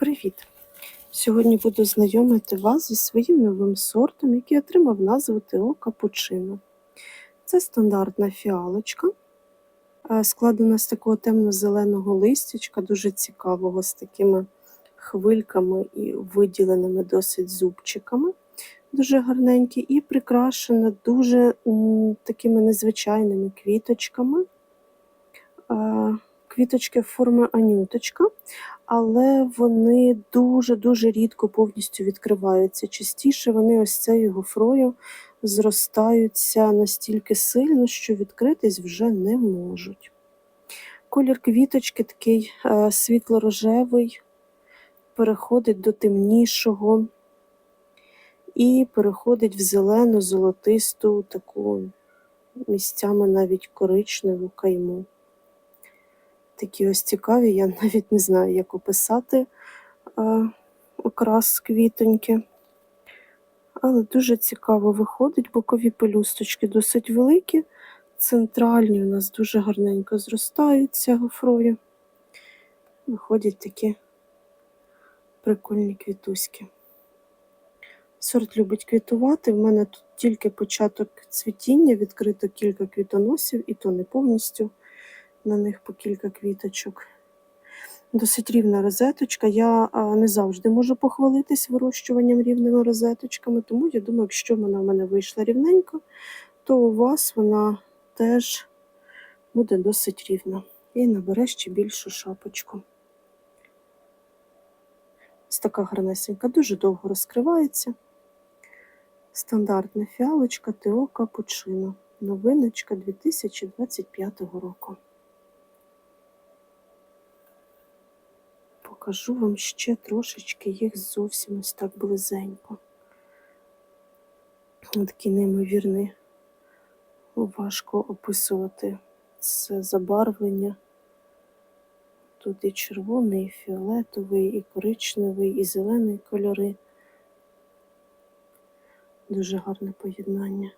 Привіт! Сьогодні буду знайомити вас зі своїм новим сортом, який отримав назву Тео Капучино. Це стандартна фіалочка, е, складена з такого темно-зеленого листячка, дуже цікавого, з такими хвильками і виділеними досить зубчиками, дуже гарненькі, і прикрашена дуже такими незвичайними квіточками. Квіточки форми анюточка, але вони дуже-дуже рідко повністю відкриваються. Частіше вони ось цією гофрою зростаються настільки сильно, що відкритись вже не можуть. Колір квіточки такий е, світло-рожевий, переходить до темнішого і переходить в зелену, золотисту, таку місцями навіть коричневу кайму такі ось цікаві. Я навіть не знаю, як описати е, окрас квітоньки. Але дуже цікаво виходить, бокові пелюсточки досить великі. Центральні у нас дуже гарненько зростаються гофрою. Виходять такі прикольні квітуськи. Сорт любить квітувати. В мене тут тільки початок цвітіння, відкрито кілька квітоносів, і то не повністю на них по кілька квіточок. Досить рівна розеточка. Я не завжди можу похвалитись вирощуванням рівними розеточками, тому я думаю, якщо вона в мене вийшла рівненько, то у вас вона теж буде досить рівна і набере ще більшу шапочку. Ось така гарнесенька, дуже довго розкривається. Стандартна фіалочка Тео Капучино. Новиночка 2025 року. Покажу вам ще трошечки їх зовсім ось так близенько. Такі неймовірні, важко описувати це забарвлення. Тут і червоний, і фіолетовий, і коричневий, і зелений кольори. Дуже гарне поєднання.